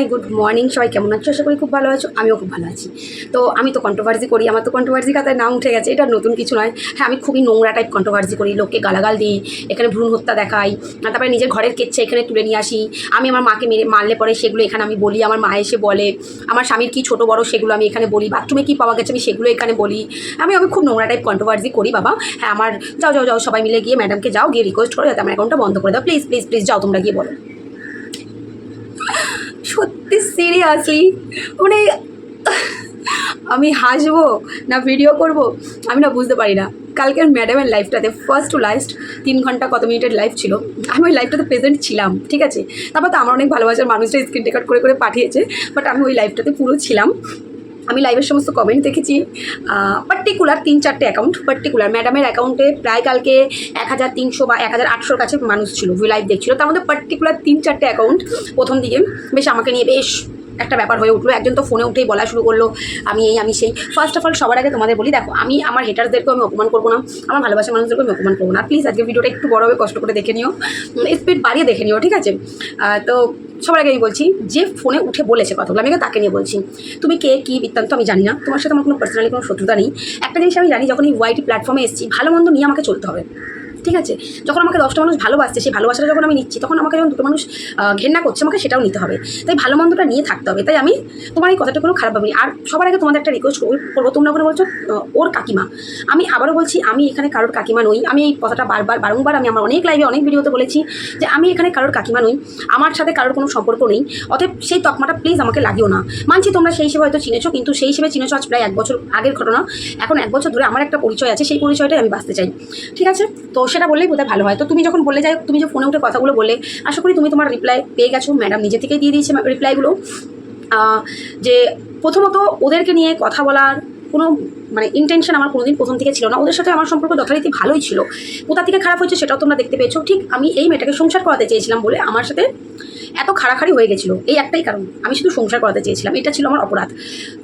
জানাই good morning সবাই কেমন আছো? আশা করি খুব ভালো আছো, আমিও খুব ভালো আছি। তো আমি তো কন্ট্রোভার্সি করি, আমার তো কন্ট্রোভার্সি খাতায় নাম উঠে গেছে, এটা নতুন কিছু নয়। হ্যাঁ আমি খুবই নোংরা টাইপ কন্ট্রোভার্সি করি, লোককে গালাগাল দিই, এখানে ভ্রূণ হত্যা দেখাই তারপরে নিজের ঘরের কেচ্ছে এখানে তুলে নিয়ে আসি। আমি আমার মাকে মেরে মারলে পরে সেগুলো এখানে আমি বলি, আমার মা এসে বলে, আমার স্বামীর কী ছোটো বড় সেগুলো আমি এখানে বলি বাথরুমে কী পাওয়া গেছে আমি সেগুলো এখানে বলি। আমি আমি খুব নোংরা টাইপ কন্ট্রোভার্সি করি, বাবা। হ্যাঁ আমার, যাও যাও যাও, সবাই মিলে গিয়ে ম্যাডামকে যাও, গিয়ে রিকোয়েস্ট করো, যাতে আমার অ্যাকাউন্টটা বন্ধ করে দাও। প্লিজ প্লিজ প্লিজ যাও তোমরা গিয়ে বলো। সত্যি সিরিয়াসলি মানে আমি হাসবো না ভিডিও করব? আমি না বুঝতে পারি না। কালকের ম্যাডামের লাইফটাতে ফার্স্ট টু লাস্ট তিন ঘণ্টা কত মিনিটের লাইফ ছিল? আমি ওই লাইফটাতে প্রেজেন্ট ছিলাম, ঠিক আছে? তারপর তো আমার অনেক ভালোবাসার মানুষরা স্ক্রিন রেকর্ড করে করে পাঠিয়েছে বাট আমি ওই লাইফটাতে পুরো ছিলাম। আমি লাইভের সমস্ত কমেন্ট দেখেছি। পার্টিকুলার তিন চারটে অ্যাকাউন্ট পার্টিকুলার ম্যাডামের অ্যাকাউন্টে প্রায় কালকে এক হাজার তিনশো বা এক হাজার আটশোর কাছে মানুষ ছিল লাইভ দেখছিল। তার মধ্যে পার্টিকুলার তিন চারটে অ্যাকাউন্ট প্রথম দিকে বেশ আমাকে নিয়ে বেশ একটা ব্যাপার হয়ে উঠল। একজন তো ফোনে উঠেই বলা শুরু করল, আমি এই, আমি সেই। ফার্স্ট অফ অল সবার আগে তোমাদের বলি, দেখো, আমি আমার হেটার্সদেরকেও আমি অপমান করব না, আমার ভালোবাসার মানুষদেরকেও আমি অপমান করব না। প্লিজ আজকে ভিডিওটা একটু বড় হবে, কষ্ট করে দেখে নিও। স্পিড বাড়িয়ে দেখে নিও, ঠিক আছে? তো সবার আগে আমি বলছি, যে ফোনে উঠে বলেছে কথাগুলো, আমি তাকে নিয়ে বলছি, তুমি কে, কী বৃত্তান্ত আমি জানি না, তোমার সাথে আমার কোনো পার্সোনালি কোনো শত্রুতা নেই। একটা জিনিস আমি জানি, যখন এই ওয়াইটি প্ল্যাটফর্মে এসেছি, ভালো মন্দ নিয়ে আমাকে চলতে হবে। ঠিক আছে? যখন আমাকে দশটা মানুষ ভালোবাসছে, সেই ভালোবাসাটা যখন আমি নিচ্ছি, তখন আমাকে যখন দুটো মানুষ ঘেন্না করছে, আমাকে সেটাও নিতে হবে। তাই ভালো মন্দটা নিয়ে থাকতে হবে। তাই আমি তোমার এই কথাটা কোনো খারাপ ভাবিনি। আর সবার আগে তোমাদের একটা রিকোয়েস্ট করব তোমরা করে বলছো ওর কাকিমা। আমি আবারও বলছি, আমি এখানে কারোর কাকিমা নই। আমি এই কথাটা বারবার, বারংবার আমি আমার অনেক লাইভে অনেক ভিডিওতে বলেছি যে আমি এখানে কারোর কাকিমা নই। আমার সাথে কারোর কোনো সম্পর্ক নেই। অতএব সেই তকমাটা প্লিজ আমাকে লাগিও না। মানছি তোমরা সেই হিসেবে হয়তো চিনেছো, কিন্তু সেই হিসেবে চিনেছো আজ প্রায় এক বছর আগের ঘটনা। এখন এক বছর ধরে আমার একটা পরিচয় আছে, সেই পরিচয়টাই আমি বাঁচতে চাই। ঠিক আছে? তো সেটা বললেই বোধহয় ভালো হয়। তো তুমি যখন বলে যাই তুমি যে ফোনে উঠে কথাগুলো বলে আশা করি তুমি তোমার রিপ্লাই পেয়ে গেছো। ম্যাডাম নিজে থেকেই দিয়ে দিয়েছে রিপ্লাইগুলো যে প্রথমত ওদেরকে নিয়ে কথা বলার কোনো মানে ইন্টেনশন আমার কোনোদিন প্রথম থেকে ছিল না। ওদের সাথে আমার সম্পর্ক যথারীতি ভালোই ছিল। কোথা থেকে খারাপ হয়েছে সেটাও তোমরা দেখতে পেয়েছ। ঠিক আমি এই মেয়েটাকে সংসার করাতে চেয়েছিলাম বলে আমার সাথে এত খাড়াখাড়ি হয়ে গেছিল। এই একটাই কারণ। আমি শুধু সংসার করাতে চেয়েছিলাম। এটা ছিল আমার অপরাধ।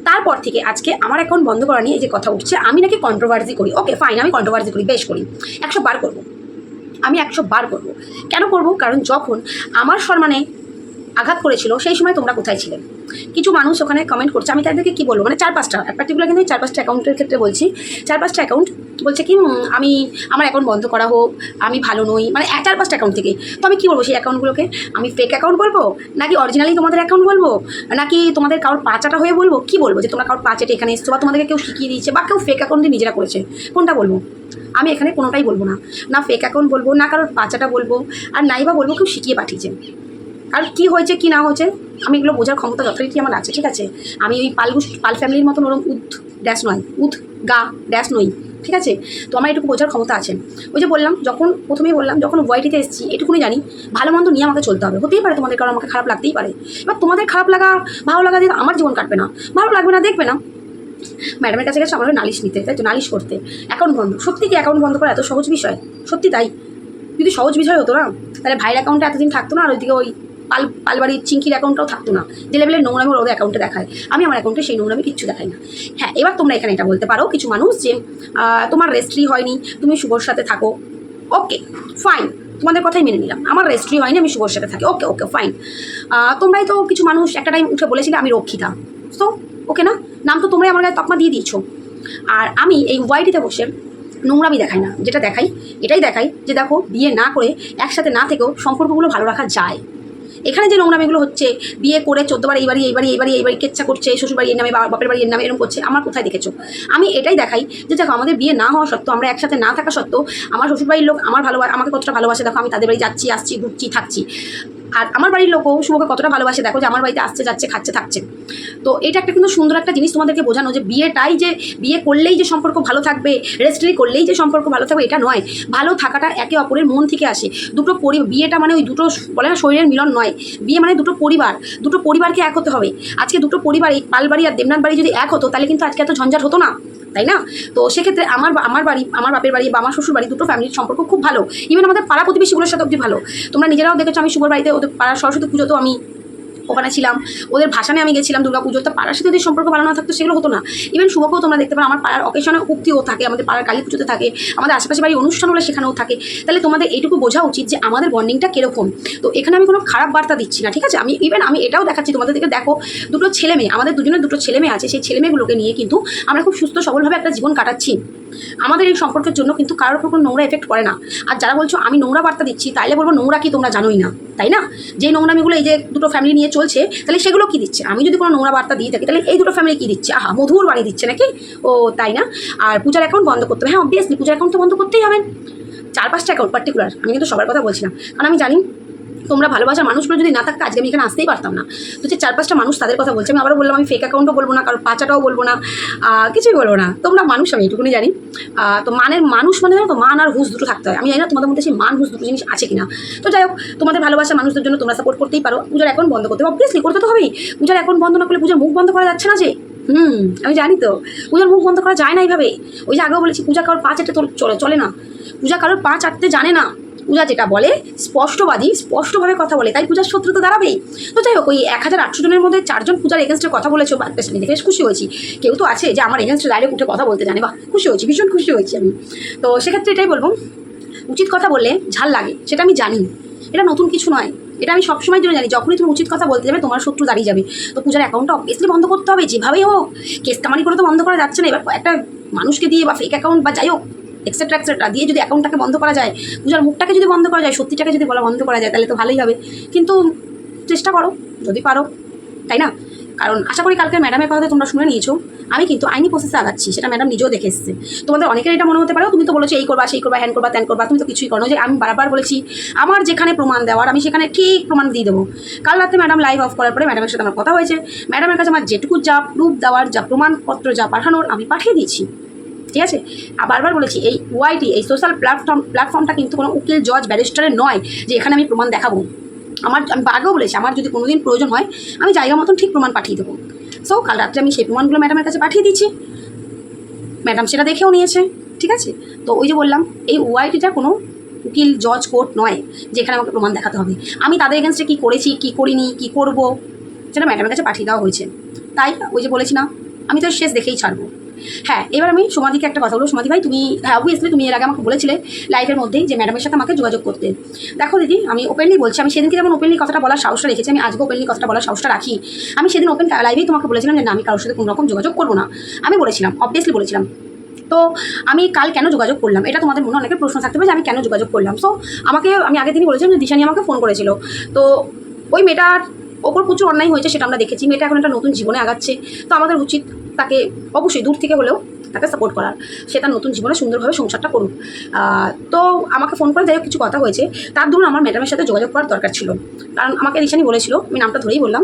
তারপর থেকে আজকে আমার অ্যাকাউন্ট বন্ধ করা নিয়ে যে কথা উঠছে, আমি নাকি কন্ট্রোভার্সি করি। ওকে ফাইন আমি কন্ট্রোভার্সি করি, বেশ করি। একশো বার করব। আমি একশো বার করব। কেন করব? কারণ যখন আমার সম্মানে আঘাত করেছিল, সেই সময় তোমরা কোথায় ছিলে? কিছু মানুষ ওখানে কমেন্ট করছে, আমি তাদেরকে কী বলব? মানে চার পাঁচটা পার্টিকুলার কিন্তু চার পাঁচটা অ্যাকাউন্টের ক্ষেত্রে বলছি। চার পাঁচটা অ্যাকাউন্ট বলছে কি আমি, আমার অ্যাকাউন্ট বন্ধ করা হোক, আমি ভালো নই মানে চার পাঁচটা অ্যাকাউন্ট থেকে তো আমি কী বলব সেই অ্যাকাউন্টগুলোকে আমি ফেক অ্যাকাউন্ট বলব? নাকি অরিজিনালি তোমাদের অ্যাকাউন্ট বলব? নাকি তোমাদের কারোর পাচাটা হয়ে বলব? কি বলব যে তোমরা কারোর পাচাটে এখানে এসছো বা তোমাদেরকে কেউ শিখিয়ে দিয়েছে বা কেউ ফেক অ্যাকাউন্ট নিজেরা করেছে? কোনটা বলব? আমি এখানে কোনোটাই বলব না। না ফেক অ্যাকাউন্ট বলব, না কারোর পাচাটা বলব, আর নাই বা বলব কেউ শিখিয়ে পাঠিয়েছে। আর কি হয়েছে, কি না হয়েছে, আমি এগুলো বোঝার ক্ষমতা যথারীতি আমার আছে, ঠিক আছে? আমি ওই পালগুস, পাল ফ্যামিলির মতন ওরকম উদ ড্যাশ নয়, উদ গা ড্যাশ নই, ঠিক আছে? তো আমার এটুকু বোঝার ক্ষমতা আছে। ওই যে বললাম, যখন প্রথমেই বললাম, যখন ওয়াইটিতে এসেছি, এটুকুনি জানি, ভালো মন্দ নিয়ে আমাকে চলতে হবে। হতেই পারে তোমাদের কারণ আমাকে খারাপ লাগতেই পারে। এবার তোমাদের খারাপ লাগা, ভালো লাগা দিয়ে আমার জীবন কাটবে না। ভালো লাগবে না, দেখবে না। ম্যাডামের কাছে গেছে আমার নালিশ নিতে, তাই তো? নালিশ করতে। অ্যাকাউন্ট বন্ধ। সত্যি কি অ্যাকাউন্ট বন্ধ করা এত সহজ বিষয়? সত্যি তাই? যদি সহজ বিষয় হতো না, তাহলে ভাইয়ের অ্যাকাউন্টে এতদিন থাকতো না, আর ওইদিকে ওই পাল পালবাড়ির চিঙ্কির অ্যাকাউন্টটাও থাকতো না। যে লেভেলের নোংরামি ওর অ্যাকাউন্টে দেখায়। আমি আমার অ্যাকাউন্টে সেই নোংরামি কিচ্ছু দেখাই না। হ্যাঁ এবার তোমরা এখানে এটা বলতে পারো কিছু মানুষ যে তোমার রেস্ট্রি হয়নি, তুমি শুভর সাথে থাকো। ওকে ফাইন তোমাদের কথাই মেনে নিলাম। আমার রেস্ট্রি হয়নি, আমি শুভর সাথে থাকি। ওকে ওকে ফাইন তোমরাই তো কিছু মানুষ একটা টাইম উঠে বলেছিলে আমি রক্ষিতা। তো ওকে না? নাম তো তোমরাই আমার তকমা দিয়ে দিয়েছ। আর আমি এই ওয়াইটিতে বসে নোংরামি দেখাই না। যেটা দেখাই, এটাই দেখাই যে দেখো বিয়ে না করে একসাথে না থেকেও সম্পর্কগুলো ভালো রাখা যায়। এখানে যে নোংরামিগুলো হচ্ছে, বিয়ে করে চোদ্দবার এই বাড়ি এই বাড়ি এই বাড়ি এই বাড়ি কেচ্ছা করছে শ্বশুর বাড়ি এর নামে বাপের বাড়ি এর নামে এরকম করছে, আমার কোথায় দেখেছ? আমি এটাই দেখাই যে দেখো, আমাদের বিয়ে না হওয়া সত্ত্বেও, আমরা একসাথে না থাকা সত্ত্বেও, আমার শ্বশুরবাড়ির লোক আমার ভালো আমাকে কতটা ভালোবাসে, দেখো, আমি তাদের বাড়ি যাচ্ছি, আসছি, ঘুরছি, থাকছি। আর আমার বাড়ির লোকও শুভকে কতটা ভালোবাসে, দেখো যে আমার বাড়িতে আসছে, যাচ্ছে, খাচ্ছে, থাকছে। তো এটা একটা কিন্তু সুন্দর একটা জিনিস তোমাদেরকে বোঝানো যে বিয়েটাই যে, বিয়ে করলেই যে সম্পর্ক ভালো থাকবে রেজিস্ট্রি করলেই যে সম্পর্ক ভালো থাকবে, এটা নয়। ভালো থাকাটা একে অপরের মন থেকে আসে। দুটো পরি, বিয়েটা মানে ওই দুটো বলে না শরীরের মিলন নয়। বিয়ে মানে দুটো পরিবার। দুটো পরিবারকে এক হতে হবে। আজকে দুটো পরিবার এই পালবাড়ি আর দেবনাথ বাড়ি যদি এক হতো, তাহলে কিন্তু আজকে এত ঝঞ্ঝাট হতো না। তাই না? তো সেক্ষেত্রে আমার আমার বাড়ি, আমার বাপের বাড়ি বা আমার শ্বশুর বাড়ি দুটো ফ্যামিলির সম্পর্ক খুব ভালো। ইভেন আমাদের পাড়া প্রতিবেশীগুলোর সাথে অবধি ভালো। তোমরা নিজেরাও দেখেছ আমি শুভর বাড়িতে ওদের পাড়া সরস্বতী পুজো তো আমি ওখানে ছিলাম। ওদের ভাসানে আমি গেছিলাম, দুর্গা পুজোর তো পাড়ার সাথে যদি সম্পর্ক ভালো না থাকতো, সেগুলো হতো না। ইভেন শুভকেও তোমরা দেখতে পারো, আমার পাড়ার অকেশনে উক্তিও থাকে, আমাদের পাড়ার কালী পুজোতে থাকে, আমাদের আশেপাশে বাড়ি অনুষ্ঠান হলে সেখানেও থাকে। তাহলে তোমাদের এইটুকু বোঝা উচিত যে আমাদের বন্ডিংটা কীরকম। তো এখানে আমি কোনো খারাপ বার্তা দিচ্ছি না, ঠিক আছে? আমি ইভেন আমি এটাও দেখাচ্ছি, তোমাদের দিকে দেখো, দুটো ছেলে মেয়ে, আমাদের দুজনের দুটো ছেলে মেয়ে আছে, সেই ছেলে মেয়েগুলোকে নিয়ে কিন্তু আমরা খুব সুস্থ, সবলভাবে একটা জীবন কাটাচ্ছি। আমাদের এই সম্পর্কের জন্য কিন্তু কারোর উপর কোনো নোংরা এফেক্ট করে না। আর যারা বলছো, আমি নোংরা বার্তা দিচ্ছি, তাইলে বলব নোংরা কি তোমরা জানোই না। তাই না? যে নোংরামিগুলো এই যে দুটো ফ্যামিলি নিয়ে চলছে, তাহলে সেগুলো কি দিচ্ছে? আমি যদি কোনো নোংরা বার্তা দিয়ে থাকি, তাহলে এই দুটো ফ্যামিলি কী দিচ্ছে? আহা, মধুর বাড়ি দিচ্ছে নাকি? ও, তাই না? আর পূজার অ্যাকাউন্ট বন্ধ করতে হবে। হ্যাঁ অবভিয়াসলি পূজার অ্যাকাউন্ট তো বন্ধ করতেই হবে। চার পাঁচটা অ্যাকাউন্ট পার্টিকুলার আমি কিন্তু সবার কথা বলছিলাম কারণ আমি জানি তোমরা ভালোবাসার মানুষগুলো যদি না থাকতো, আজকে আমি এখানে আসতেই পারতাম না। তো চার পাঁচটা মানুষ তাদের কথা বলছি, আমি আবার বললাম, আমি ফেক অ্যাকাউন্টও বলব না কারণ পাচাটাও বলব না কিছুই বলব না। তোমরা মানুষ, আমি এটুকুনি জানি। তো মানের মানুষ মানে জানো তো, মান আর হুঁশ দুটো থাকতে হয়। আমি জানি না তোমাদের মধ্যে সেই মান হুঁশ দুটো জিনিস আছে কিনা। তো যাই হোক, তোমাদের ভালোবাসার মানুষদের জন্য তোমরা সাপোর্ট করতেই পারো। পূজার অ্যাকাউন্ট বন্ধ করতে অবভিয়াসলি করতে তো হবেই। পূজার অ্যাকাউন্ট বন্ধ না করলে পূজার মুখ বন্ধ করা যাচ্ছে না যে। হুম, আমি জানি তো। পূজার মুখ বন্ধ করা যায় না এইভাবে। ওই যে আগেও বলেছি, পূজা কারোর পা চাটতে চলে চলে না। পূজা কারোর পা চাটতে জানে না। পূজা যেটা বলে, স্পষ্টবাদী, স্পষ্টভাবে কথা বলে, তাই পূজার শত্রু তো দাঁড়াবেই। তো যাই হোক, ওই এক হাজার আটশো জনের মধ্যে চারজন পূজার এগেনস্টে কথা বলেছে বা পেছনে দেখে বেশ খুশি হয়েছি। কেউ তো আছে যে আমার এগেনস্টে ডাইরেক্ট উঠে কথা বলতে জানে বা খুশি হয়েছি, ভীষণ খুশি হয়েছি আমি। তো সেক্ষেত্রে এটাই বলব, উচিত কথা বললে ঝাল লাগে, সেটা আমি জানি। এটা নতুন কিছু নয়। এটা আমি সবসময় জন্য জানি, যখনই তুমি উচিত কথা বলতে যাবে, তোমার শত্রু দাঁড়িয়ে যাবে। তো পূজার অ্যাকাউন্টটা অবভিয়াসলি বন্ধ করতে হবে, যেভাবেই হোক, কেস কামারি করে তো বন্ধ করা যাচ্ছে না। এবার একটা মানুষকে দিয়ে বা ফেক অ্যাকাউন্ট বা যাই হোক এক্সেট্রা এক্সেট্রা দিয়ে যদি অ্যাকাউন্টটাকে বন্ধ করা যায়, পূজার মুখটাকে যদি বন্ধ করা যায়, সত্যিটাকে যদি বলা বন্ধ করা যায়, তাহলে তো ভালোই হবে। কিন্তু চেষ্টা করো, যদি পারো, তাই না? কারণ আশা করি কালকে ম্যাডামের কথা তোমরা শুনে নিয়েছো। আমি কিন্তু আইনি প্রসেসে আগাচ্ছি, সেটা ম্যাডাম নিজেও দেখে এসছে। তোমাদের অনেকের এটা মনে হতে পারো তুমি তো বলেছ এই করবা, সেই করবা, হ্যান করবা, ত্যান করবা, তুমি তো কিছুই করো। যে আমি বারবার বলেছি, আমার যেখানে প্রমাণ দেওয়ার, আমি সেখানে ঠিক প্রমাণ দিয়ে দেবো। কাল রাতে ম্যাডাম লাইভ অফ করার পরে ম্যাডামের সাথে আমার কথা হয়েছে। ম্যাডামের কাছে আমার যেটুকু যা প্রুফ দেওয়ার, যা প্রমাণপত্র যা পাঠানোর, আমি পাঠিয়ে দিয়েছি। ঠিক আছে? আর বারবার বলেছি, এই ওয়াইটি এই সোশ্যাল প্ল্যাটফর্ম প্ল্যাটফর্মটা কিন্তু কোনো উকিল জজ ব্যারিস্টারের নয় যে এখানে আমি প্রমাণ দেখাবো। আমার, আমি আগেও বলেছি, আমার যদি কোনো দিন প্রয়োজন হয়, আমি জায়গা মতন ঠিক প্রমাণ পাঠিয়ে দেবো। সো কাল রাত্রে আমি সেই প্রমাণগুলো ম্যাডামের কাছে পাঠিয়ে দিচ্ছি। ম্যাডাম সেটা দেখেও নিয়েছে, ঠিক আছে? তো ওই যে বললাম, এই ওয়াইটিটা কোনো উকিল জজ কোর্ট নয় যেখানে আমাকে প্রমাণ দেখাতে হবে। আমি তাদের এগেনস্টে কী করেছি, কী করিনি, কী করব, সেটা ম্যাডামের কাছে পাঠিয়ে দেওয়া হয়েছে। তাই ওই যে বলেছি না, আমি তো শেষ দেখেই ছাড়বো। হ্যাঁ এবার আমি সমাধিকে একটা কথা বলব। সমাধি ভাই, তুমি হ্যাঁ অবভিয়াসলি তুমি এর আগে আমাকে বলেছিলে লাইফের মধ্যেই যে ম্যাডামের সাথে আমাকে যোগাযোগ করতে। দেখো দিদি, আমি ওপেনলি বলছি, আমি সেদিনকে যেমন ওপেনলি কথাটা বলার সাহসটা রেখেছি, আমি আজকে ওপেনলি কথাটা বলার সাহসটা রাখি। আমি সেদিন ওপেন লাইভেই তোমাকে বলেছিলাম যে না, আমি কারোর সাথে কোনো রকম যোগাযোগ করব না। আমি বলেছিলাম অবভিয়াসলি বলেছিলাম। তো আমি কাল কেন যোগাযোগ করলাম? এটা তোমাদের মনে অনেকের প্রশ্ন থাকতে পারে যে আমি কেন যোগাযোগ করলাম? সো আমাকে, আমি আগের দিনই বলেছিলাম যে দিশানি আমাকে ফোন করেছিল। তো ওই মেয়েটার ওপর প্রচুর অন্যায় হয়েছে সেটা আমরা দেখেছি। মেয়েটা এখন একটা নতুন জীবনে আগাচ্ছে। তো আমাদের উচিত তাকে অবশ্যই দূর থেকে হলেও তাকে সাপোর্ট করার। সে তার নতুন জীবনে সুন্দরভাবে সংসারটা করুক। তো আমাকে ফোন করে যাই কিছু কথা হয়েছে। তার দরুন আমার ম্যাডামের সাথে যোগাযোগ করার দরকার ছিল। কারণ আমাকে রিশানি বলেছিল, আমি নামটা ধরেই বললাম।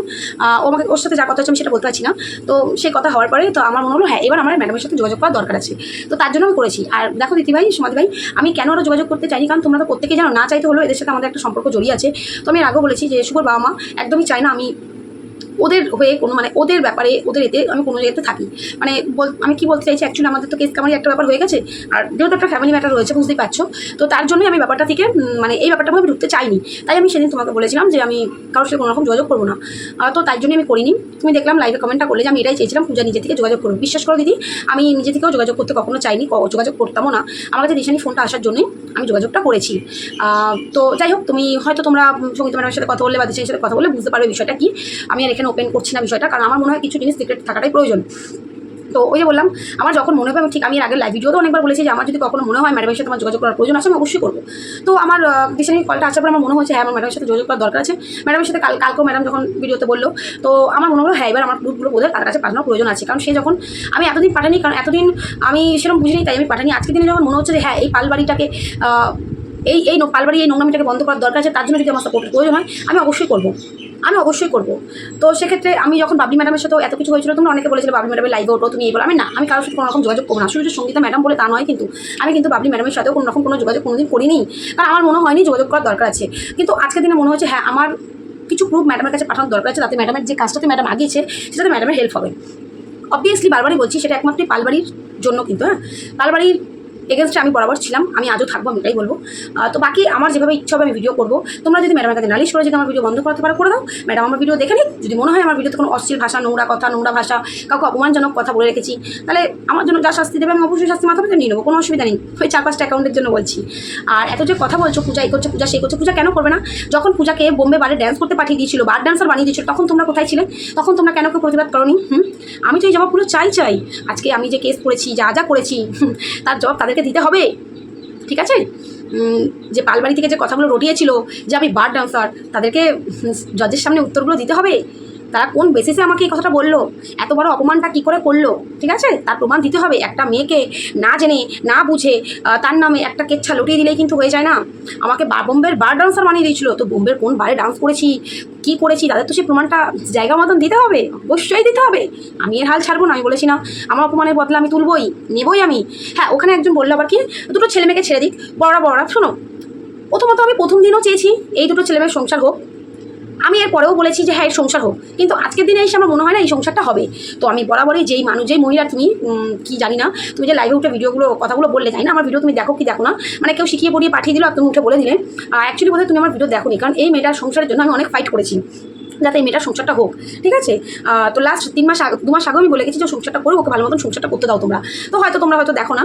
ও আমাকে, ওর সাথে যা কথা হচ্ছে আমি সেটা বলতে পারছি না। তো সেই কথা হওয়ার পরে তো আমার মনে হলো হ্যাঁ এবার আমার ম্যাডামের সাথে যোগাযোগ করার দরকার আছে। তো তার জন্য আমি করেছি। আর দেখো দিদি ভাই সমাধি ভাই আমি কেন ওরা যোগাযোগ করতে চাইনি? কারণ তোমরা তো প্রত্যেকে জানো, না চাইতে হলো এদের সাথে আমাদের একটা সম্পর্ক জড়িয়ে আছে। তো আমি আগেও বলেছি যে, শুভর বাবা মা একদমই চায় না আমি ওদের হয়ে কোনো মানে ওদের ব্যাপারে, ওদের এতে আমি কোনো জায়গাতে থাকি। মানে বল, আমি কি বলতে চাইছি অ্যাকচুয়ালি আমাদের তো কেস কামারি একটা ব্যাপার হয়ে গেছে, আর যেহেতু একটা ফ্যামিলি ম্যাটার রয়েছে, বুঝতেই পারছ, তো তার জন্যই আমি ব্যাপারটা থেকে মানে এই ব্যাপারটা আমি ঢুকতে চাইনি। তাই আমি সেদিন তোমাকে বলেছিলাম যে আমি কারোর সাথে কোনো রকম যোগাযোগ করব না। তো তার জন্যই আমি করিনি। তুমি দেখলাম লাইভে কমেন্টটা করলে যে আমি এটাই চেয়েছিলাম, পূজা নিজে থেকে যোগাযোগ করব বিশ্বাস করো দিদি, আমি নিজে থেকেও যোগাযোগ করতে কখনো চাইনি যোগাযোগ করতামও না। আমার কাছে দিশানি ফোনটা আসার জন্যই আমি যোগাযোগটা করেছি। তো যাই হোক, তুমি হয়তো তোমরা সংগীত ম্যাডামের সাথে কথা বললে বা দিশানির সাথে কথা বলে বুঝতে পারবে বিষয়টা কি। আমি আর এখানে ওপেন করছি না বিষয়টা? কারণ আমার মনে হয় কিছু জিনিস সিক্রেট থাকাটাই প্রয়োজন। তো ওই যে বললাম, আমার যখন মনে হবে, আমি ঠিক আমি আগে লাইভ ভিডিওতে অনেকবার বলেছি যে আমার যদি কখনো মনে হয় ম্যাডামের সাথে আমার যোগাযোগ করার প্রয়োজন আছে, আমি অবশ্যই করব। তো আমার দিশানি কলটা আসার পর আমার মনে হয়েছে হ্যাঁ আমার ম্যাডামের সাথে যোগাযোগ করার দরকার আছে। ম্যাডামের সাথে কাল, কালকেও ম্যাডাম যখন ভিডিওতে বলল, তো আমার মনে হলো হ্যাঁ এবার আমার গ্রুপগুলো বোধহয় তার কাছে পাঠানোর প্রয়োজন আছে। কারণ সে যখন, আমি এতদিন পাঠানি কারণ এতদিন আমি সেরকম বুঝিনি, তাই আমি পাঠানি আজকে দিনে যখন মনে হচ্ছে যে হ্যাঁ এই পালবাড়িটাকে এই এই পালবাড়ি, এই নোংরামিটাকে বন্ধ করার দরকার আছে, তার জন্য যদি আমার সাপোর্টের প্রয়োজন হয়, আমি অবশ্যই করব। আমি অবশ্যই করব। তো সেক্ষেত্রে আমি যখন বাবলি ম্যাডামের সাথেও এত কিছু হয়েছিল, তোমরা অনেকে বলেছিল বাবলি ম্যাডামের লাইভে ওঠো, তুমি এই বলো। আমি না, আমি কারোর সাথে কোনো রকম যোগাযোগ করব না। শুধু সঙ্গীতা ম্যাডাম বলে তা নয় কিন্তু, আমি কিন্তু বাবলি ম্যাডামের সাথেও কোনো রকম কোনো যোগাযোগ কোনোদিন করিনি। কারণ আমার মনে হয়নি যোগাযোগ করার দরকার আছে। কিন্তু আজকের দিনে মনে হচ্ছে হ্যাঁ আমার কিছু প্রুফ ম্যাডামের কাছে পাঠানোর দরকার আছে, তাতে ম্যাডামের যে কাজটাতে ম্যাডাম আগিয়েছে, সেটাতে ম্যাডামের হেল্প হবে। অবভিয়াসলি বারবারই বলছি, সেটা একমাত্র পালবাড়ির জন্য কিন্তু হ্যাঁ। পালবাড়ির এগেনস্টে আমি বরাবর ছিলাম, আমি আজও থাকব, আমি এটাই বলব। তো বাকি আমার যেভাবে ইচ্ছা হবে আমি ভিডিও করব। তোমরা যদি ম্যাডামের কাছে নালিশ করে, যদি আমার ভিডিও বন্ধ করতে পারো, করে দাও। ম্যাডাম আমার ভিডিও দেখে নিক। যদি মনে হয় আমার ভিডিওতে কোনো অশ্লীল ভাষা, নোংরা কথা, নোংরা ভাষা, কাউকে অপমানজনক কথা বলে রেখেছি, তাহলে আমার জন্য যা শাস্তি দেবে, আমি অবশ্যই শাস্তি মাথা পেতে নিয়ে নেব। কোনো অসুবিধা নেই। ওই চার পাঁচটা অ্যাকাউন্টের জন্য বলছি। আর এত যে কথা বলছো, পূজা এই করছে, পূজা সেই করছে, পূজা কেন করবে না? যখন পূজাকে বোম্বে বারে ড্যান্স করতে পাঠিয়ে দিয়েছিল, বার ড্যান্সার বানিয়ে দিয়েছিল, তখন তোমরা কোথায় ছিলে? তখন তোমরা কেন কেউ প্রতিবাদ করনি? হুম? আমি তো এই জবাবগুলো চাই চাই। আজকে আমি যে কেস করেছি, যা যা করেছি তার জবাব তাদেরকে দিতে হবে? ঠিক আছে? যে পালবাড়ি থেকে যে কথাগুলো রটিয়েছিল, যে আমি বার ডান্সার তাদেরকে জজের সামনে উত্তরগুলো দিতে হবে? তারা কোন বেসিসে আমাকে এই কথাটা বলল? এত বড় অপমানটা কী করে করল? ঠিক আছে? তার প্রমাণ দিতে হবে। একটা মেয়েকে না জেনে, না বুঝে তার নামে একটা কেচ্ছা লটিয়ে দিলেই কিন্তু হয়ে যায় না। আমাকে বা বোম্বের বার ডান্সার বানিয়ে দিয়েছিল। তো বোম্বের কোন বারে ডান্স করেছি? কী করেছি? তাদের তো সেই প্রমাণটা জায়গা মতন দিতে হবে। অবশ্যই দিতে হবে। আমি এর হাল ছাড়বো না, আমি বলেছি না। আমার অপমানের বদলা আমি তুলবই, নেবই আমি। হ্যাঁ ওখানে একজন বলল আবার কি? দুটো ছেলে মেয়েকে ছেড়ে দিক। বড়রা বড়রা, শোনো। প্রথমত আমি প্রথম দিনও চেয়েছি এই দুটো ছেলে মেয়ের সংসার হোক। আমি এর পরেও বলেছি যে হ্যাঁ এর সংসার হোক। কিন্তু আজকের দিনে এসে আমার মনে হয় না এই সংসারটা হবে। তো আমি বরাবরই যেই মানুষ, যেই মহিলা, তুমি কি জানি না, তুমি যে লাইভে উঠে ভিডিওগুলো কথাগুলো বললে জানি না? আমার ভিডিও তুমি দেখো কি দেখো না? মানে কেউ শিখিয়ে পড়িয়ে পাঠিয়ে দিল আর তুমি উঠে বলে দিলে। অ্যাকচুয়ালি বোধহয় তুমি আমার ভিডিও দেখো কারণ এই মেয়েটার সংসারের জন্য আমি অনেক ফাইট করেছি। যাতে এই মেয়েটার সংসারটা হোক, ঠিক আছে? তো লাস্ট তিন মাস আগে দু মাস আগেও আমি বলে গেছি যে সংসারটা করে, ওকে ভালো মতন সংসারটা করতে দাও তোমরা। তো হয়তো তোমরা হয়তো দেখো না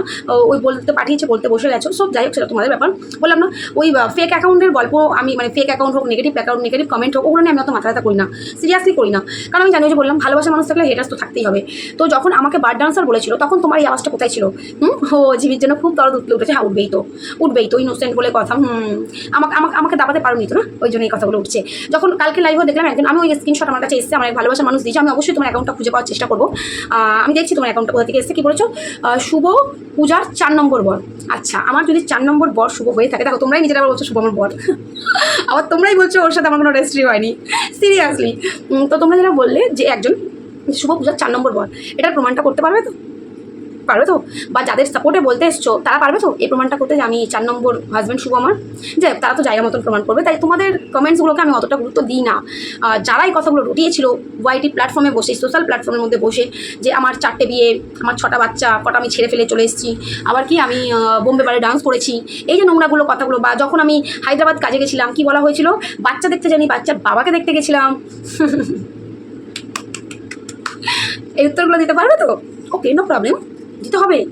ওই বলতে পাঠিয়েছে, বলতে বসে গেছো সব যাই হোক, সেটা তোমাদের ব্যাপার। বললাম না, ওই ফেক অ্যাকাউন্টের গল্প আমি মানে ফেক অ্যাকাউন্ট হোক নেগেটিভ অ্যাকাউন্ট নেগেটিভ কমেন্ট হোক, ওগুলো নিয়ে আমি অত মাথা ব্যথা করি না সিরিয়াসলি করি না। কারণ আমি জানি যে বললাম ভালোবাসা মানুষ থাকলে হেটার্স তো থাকতেই হবে। তো যখন আমাকে বার ডান্সার বলেছিল, তখন তোমার এই আওয়াজটা কোথায় ছিল? হুম? ও জীবির জন্য খুব দরদ উঠলে উঠেছে হ্যাঁ উঠবেই তো উঠবেই তো ইনোসেন্ট বলে কথা, হুম। আমাকে আমাকে আমাকে দাবাতে পারোনি তো না? ওই জন্য এই কথাগুলো উঠছে। যখন কালকে লাইভে দেখলাম একদিন আমি ওই স্ক্রিনশট আমার কাছে এসেছে, আমার এক ভালোবাসা মানুষ দিয়েছে, আমি অবশ্যই তোমার অ্যাকাউন্টটা খুঁজে পাওয়ার চেষ্টা করব। আমি দেখছি তোমার অ্যাকাউন্টটা কোথা থেকে এসেছে, কী বলেছ? শুভ পূজার চার নম্বর বর। আচ্ছা আমার যদি চার নম্বর বর শুভ হয়ে থাকে, দেখো, তোমরাই নিজেরা বলছো শুভ আমার বর। আবার তোমরাই বলছো ওর সাথে আমার কোনো রেজিস্ট্রি হয়নি। সিরিয়াসলি তো তোমরা যারা বললে যে একজন শুভ পূজার চার নম্বর বর, এটার প্রমাণটা করতে পারবে তো? পারবে তো? বা যাদের সাপোর্টে বলতে এসছো, তারা পারবে তো এই প্রমাণটা করতে যে আমি চার নম্বর হাজব্যান্ড শুভ আমার? যে তারা তো জায়গা মতন প্রমাণ করবে। তাই তোমাদের কমেন্টসগুলোকে আমি অতটা গুরুত্ব দিই না। যারা এই কথাগুলো রটিয়েছিল ওয়াইটি প্ল্যাটফর্মে বসে সোশ্যাল প্ল্যাটফর্মের মধ্যে বসে, যে আমার চারটে বিয়ে, আমার ছটা বাচ্চা, কটা আমি ছেড়ে ফেলে চলে এসেছি, আবার কি আমি বোম্বে বারে ডান্স করেছি, এই যে নোংরাগুলো কথাগুলো, বা যখন আমি হায়দ্রাবাদ কাজে গেছিলাম, কি বলা হয়েছিল? বাচ্চা দেখতে জানি বাচ্চার বাবাকে দেখতে গেছিলাম। এই উত্তরগুলো দিতে পারবে তো? ওকে নো প্রবলেম দিতে হবে?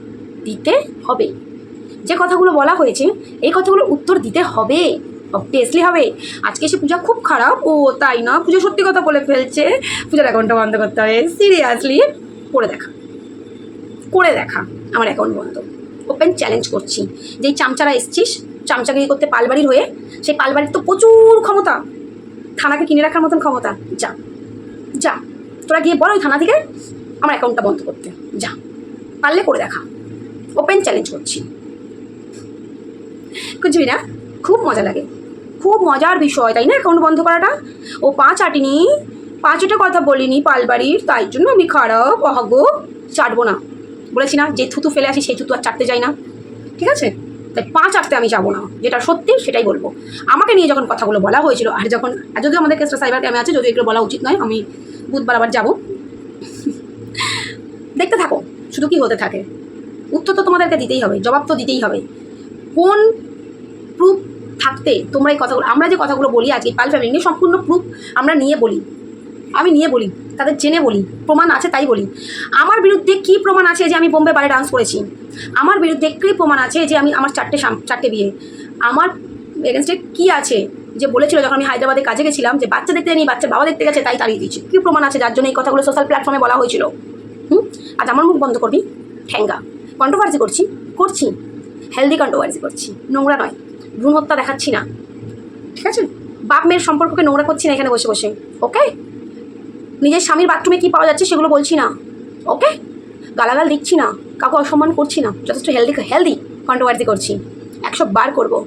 দিতে হবে। যে কথাগুলো বলা হয়েছে, এই কথাগুলোর উত্তর দিতে হবে। অবভিয়াসলি হবে। আজকে সে পূজা খুব খারাপ। ও, তাই না? পুজো সত্যি কথা বলে ফেলছে। পূজার অ্যাকাউন্টটা বন্ধ করতে হবে। সিরিয়াসলি করে দেখা। করে দেখা। আমার অ্যাকাউন্ট বন্ধ। ওপেন চ্যালেঞ্জ করছি। যেই চামচারা এসছিস চামচাগিরি করতে পালবাড়ির হয়ে, সেই পালবাড়ির তো প্রচুর ক্ষমতা। থানাকে কিনে রাখার মতন ক্ষমতা। যা। যা। তোরা গিয়ে বল ওই থানা থেকে আমার অ্যাকাউন্টটা বন্ধ করতে। যা। পারলে করে দেখা। ওপেন চ্যালেঞ্জ করছি। বুঝবি না? খুব মজা লাগে। খুব মজার বিষয়, তাই না? অ্যাকাউন্ট বন্ধ করাটা। ও পাঁচ আটিনি পাঁচটা কথা বলিনি পালবাড়ির, তাই জন্য আমি খারাপ অহাগ্য চাটবো না। বলেছি না, যে থুতু ফেলে আসি, সেই থুতু আর চাটতে যাই না। ঠিক আছে? তাই পাঁচ আটতে আমি যাব না। যেটা সত্যি, সেটাই বলব। আমাকে নিয়ে যখন কথাগুলো বলা হয়েছিল, আর যখন, আর যদিও আমাদের কেসটা সাইবার ক্যামে আছে, যদিও এগুলো বলা উচিত নয়, আমি বুধবার আবার যাব। দেখতে থাকো। শুধু কি হতে থাকে? উত্তর তো তোমাদেরকে দিতেই হবে, জবাব তো দিতেই হবে। কোন প্রুফ থাকতে তোমরা এই কথাগুলো, আমরা যে কথাগুলো বলি আজকে, পাল ফ্যামিলি নিয়ে সম্পূর্ণ প্রুফ আমরা নিয়ে বলি। আমি নিয়ে বলি, তাদের জেনে বলি, প্রমাণ আছে তাই বলি। আমার বিরুদ্ধে কি প্রমাণ আছে যে আমি বোম্বে বারে ডান্স করেছি? আমার বিরুদ্ধে কী প্রমাণ আছে যে আমি আমার চারটে চারটে বিয়ে? আমার এগেনস্টে কি আছে যে বলেছিল যখন আমি হায়দ্রাবাদে কাজে গেছিলাম যে বাচ্চা দেখতে জানি বাচ্চা বাবা দেখতে গেছে, তাই তাড়িয়ে দিচ্ছি কী প্রমাণ আছে? যার জন্য এই কথাগুলো সোশ্যাল প্ল্যাটফর্মে বলা হয়েছিল। হুম? আজ আমার মুখ বন্ধ করবি? ঠ্যাঙ্গা। কন্ট্রোভার্সি করছি? করছি। হেলদি কন্ট্রোভার্সি করছি। নোংরা নয়। ভ্রূণ হত্যা দেখাচ্ছি না। ঠিক আছে? বাপ মেয়ের সম্পর্ককে নোংরা করছি না এখানে বসে বসে। ওকে? নিজের স্বামীর বাথরুমে কী পাওয়া যাচ্ছে সেগুলো বলছি না। ওকে? গালাগাল দিচ্ছি না। কাউকে অসম্মান করছি না। যথেষ্ট হেলদি হেলদি কন্ট্রোভার্সি করছি। একশো বার করব।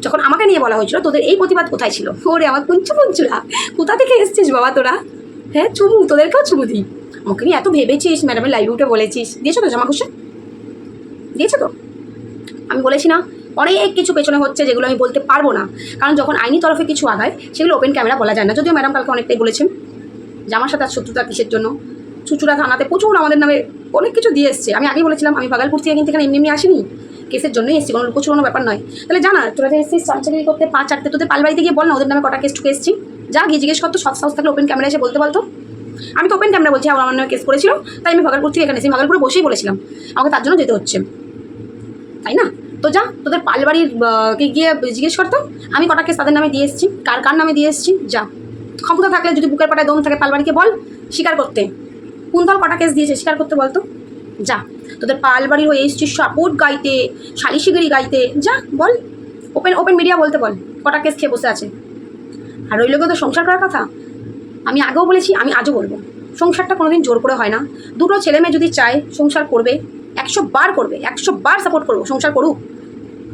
যখন আমাকে নিয়ে বলা হয়েছিল, তোদের এই প্রতিবাদ কোথায় ছিল? ওরে আমার কুঞ্চু কুঞ্চুরা কোথা থেকে এসছিস বাবা তোরা? হ্যাঁ চুমু, তোদেরকেও চুমু দিই। আমাকে নিয়ে এত ভেবেছিস ম্যাডামের লাইভ উঠে বলেছিস? দিয়েছ তো জামা খুশি দিয়েছ তো? আমি বলেছি না, অনেক কিছু পেছনে হচ্ছে যেগুলো আমি বলতে পারব না। কারণ যখন আইনি তরফে কিছু আগায়, সেগুলো ওপেন ক্যামেরা বলা যায় না। যদিও ম্যাডাম কালকে অনেকটাই বলেছেন, জামার সাথে আর শত্রুতা কিসের জন্য? চুচুড়া থানাতে প্রচুর আমাদের নামে অনেক কিছু দিয়ে এসছে। আমি আগেই বলেছিলাম, আমি বাগালপুর থেকে কিন্তু এখানে এমনি এমনি আসিনি। কেসের জন্যই এসেছি, কোনো লুকোচুরোনো ব্যাপার নয়। তাহলে জানা, তোরা যে এসছিস চামচাগিরি করতে পাঁচ চারটে তোদের পালবাড়িতে গিয়ে বল না, ওদের নামে কটা কেস টুকে এসছি যা গিয়ে জিজ্ঞেস করতো সৎ সাহস থাকলে ওপেন ক্যামেরা এসে বলতে বলতো আমি তো ওপেন ক্যামেরা বলছি, আমার নামে কেস করেছিল, তাই আমি ভাগালপুর থেকে এখানে এসেছি ভাগালপুরে বসেই বলেছিলাম, আমাকে তার জন্য যেতে হচ্ছে। তাই না? তো যা, তোদের পালবাড়ির কে গিয়ে জিজ্ঞেস করতো, আমি কটা কেস তাদের নামে দিয়ে এসেছি, কার কার নামে দিয়ে এসেছি, যা। ক্ষমতা থাকলে যদি বুকের পাটায় দম থাকে পালবাড়িকে বল, স্বীকার করতে। কোন দল কটা কেস দিয়েছে, স্বীকার করতে বলতো? যা, তোদের পালবাড়ির হয়ে এসছিস সাপোর্ট গাইতে শালিশিগিরি গাইতে, যা, বল। ওপেন ওপেন মিডিয়া বলতে বল, কটা কেস খেয়ে বসে আছে। আর ওই লোকে তো সংসার করার কথা? আমি আগেও বলেছি, আমি আজও বলব। সংসারটা কোনোদিন জোর করে হয় না। দুটো ছেলে মেয়ে যদি চায়, সংসার করবে, একশো বার করবে, একশো বার সাপোর্ট করব, সংসার করুক।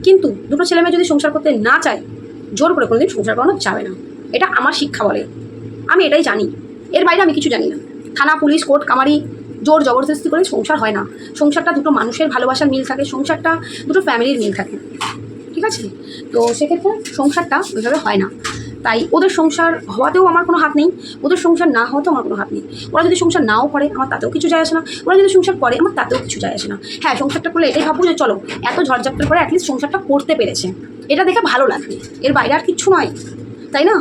কিন্তু দুটো ছেলে মেয়ে যদি সংসার করতে না চায়, জোর করে কোনোদিন সংসার করানো যাবে না। এটা আমার শিক্ষা বলে। আমি এটাই জানি। এর বাইরে আমি কিছু জানি না। থানা, পুলিশ, কোর্ট, কামারি, জোর জবরদস্তি করে সংসার হয় না। সংসারটা দুটো মানুষের ভালোবাসার মিল থাকে, সংসারটা দুটো ফ্যামিলির মিল থাকে। ঠিক আছে? তো সেক্ষেত্রে সংসারটা ওইভাবে হয় না। তাই ওদের সংসার হওয়াতেও আমার কোনো হাত নেই, ওদের সংসার না হওয়াতেও আমার কোনো হাত নেই। ওরা যদি সংসার নাও করে, আমার তাতেও কিছু যায় আসে না। ওরা যদি সংসার করে, আমার তাতেও কিছু যায় আসে না। হ্যাঁ সংসারটা করলে এটাই ভাববো যে চলো, এত ঝড়ঝাপটার পরে অ্যাটলিস্ট সংসারটা করতে পেরেছে। এটা দেখে ভালো লাগবে। এর বাইরে আর কিচ্ছু নয়, তাই না?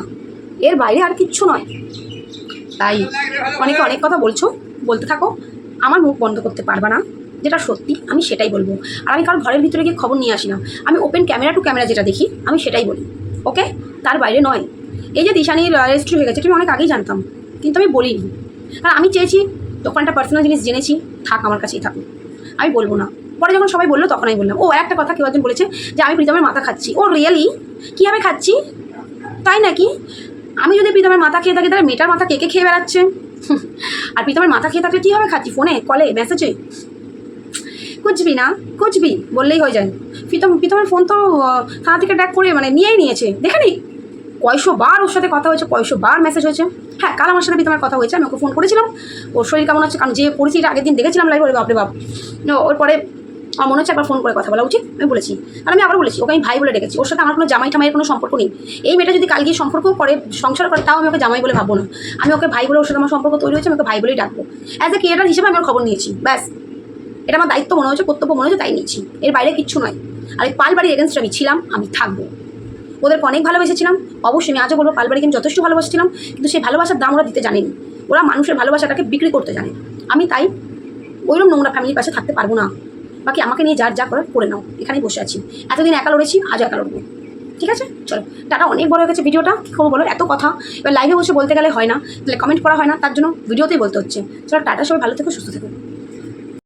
এর বাইরে আর কিচ্ছু নয়। তাই অনেকে অনেক কথা বলছো, বলতে থাকো, আমার মুখ বন্ধ করতে পারবে না। যেটা সত্যি, আমি সেটাই বলব। আর আমি কারোর ঘরের ভিতরে গিয়ে খবর নিয়ে আসি না। আমি ওপেন ক্যামেরা টু ক্যামেরা যেটা দেখি, আমি সেটাই বলি ওকে তার বাইরে নয়। এই যে দিশানির রেজিস্ট্রি হয়ে গেছে, এটা অনেক আগেই জানতাম, কিন্তু আমি বলিনি। আর আমি চেয়েছি দোকানটা পার্সোনাল জিনিস জেনেছি, থাক আমার কাছেই থাকুক। আমি বলব না। পরে যখন সবাই বলল, তখন আমি বললাম, ও, একটা কথা কেউ একজন বলেছে যে আমি প্রীতমের মাথা খাচ্ছি। ও রিয়েলি কীভাবে খাচ্ছি? তাই নাকি? আমি যদি প্রীতমের মাথা খেয়ে থাকি, তাহলে মেয়েটার মাথা কে কে খেয়ে বেড়াচ্ছে? আর প্রীতমের মাথা খেয়ে থাকলে কীভাবে খাচ্ছি? ফোনে? কলে? মেসেজে কুচবি না? কুচবি বললেই হয়ে যায়। প্রীতম, প্রীতমের ফোন তো থানা থেকে ট্র্যাক করে মানে নিয়েই নিয়েছে। দেখে নি? কয়শো বার, ওর সাথে কথা হয়েছে কয়শো বার মেসেজ হয়েছে। হ্যাঁ কাল আমার সাথে প্রীতমের কথা হয়েছে, আমি ওকে ফোন করেছিলাম। ওর শরীর কেমন আছে? কারণ যে পরিস্থিতিটা আগের দিন দেখেছিলাম লাইভ ওরে বাপরে বাপ। ওর পরে আমার মনে হচ্ছে একবার ফোন করে কথা বলা উচিত, আমি বলেছি। আর আমি আবার বলেছি, ওকে আমি ভাই বলে ডেকেছি, ওর সাথে আমার কোনো জামাই টামাইয়ের কোনো সম্পর্ক নেই। এই মেয়েটা যদি কাল গিয়ে সম্পর্ক করে, সংসার করে, তাও আমি ওকে জামাই বলে ভাববো না। আমি ওকে ভাই বলে ওর সাথে আমার সম্পর্ক তৈরি হয়েছে, আমি ওকে ভাই বলেই ডাকবো। অ্যাজ এ ক্রিয়েটার হিসেবে আমি ওর খবর নিয়েছি, ব্যাস। এটা আমার দায়িত্ব মনে হচ্ছে কর্তব্য মনে হচ্ছে তাই নিচ্ছি এর বাইরে কিচ্ছু নয়। আর এই পালবাড়ির এগেনস্ট আমি ছিলাম, আমি থাকব। ওদেরকে অনেক ভালোবেসেছিলাম। অবশ্যই আমি আজও বলব, পালবাড়িকে আমি যথেষ্ট ভালোবাসছিলাম, কিন্তু সেই ভালোবাসার দাম ওরা দিতে জানেনি। ওরা মানুষের ভালোবাসাটাকে বিক্রি করতে জানে। আমি তাই ওইরকম নোংরা ফ্যামিলির পাশে থাকতে পারব না। বাকি আমাকে নিয়ে যার যা করার করে নাও। এখানেই বসে আছি। এতদিন একা লড়েছি, আজও একা লড়বো। ঠিক আছে? চলো। টাটা, অনেক বড় হয়ে গেছে ভিডিওটা। কী করব বলো? এত কথা। এবার লাইভে বসে বলতে গেলে হয় না। তাহলে কমেন্ট করা হয় না। তার জন্য ভিডিওতেই বলতে হচ্ছে। চলো, টাটা সবাই, ভালো থেকো, সুস্থ থেকো।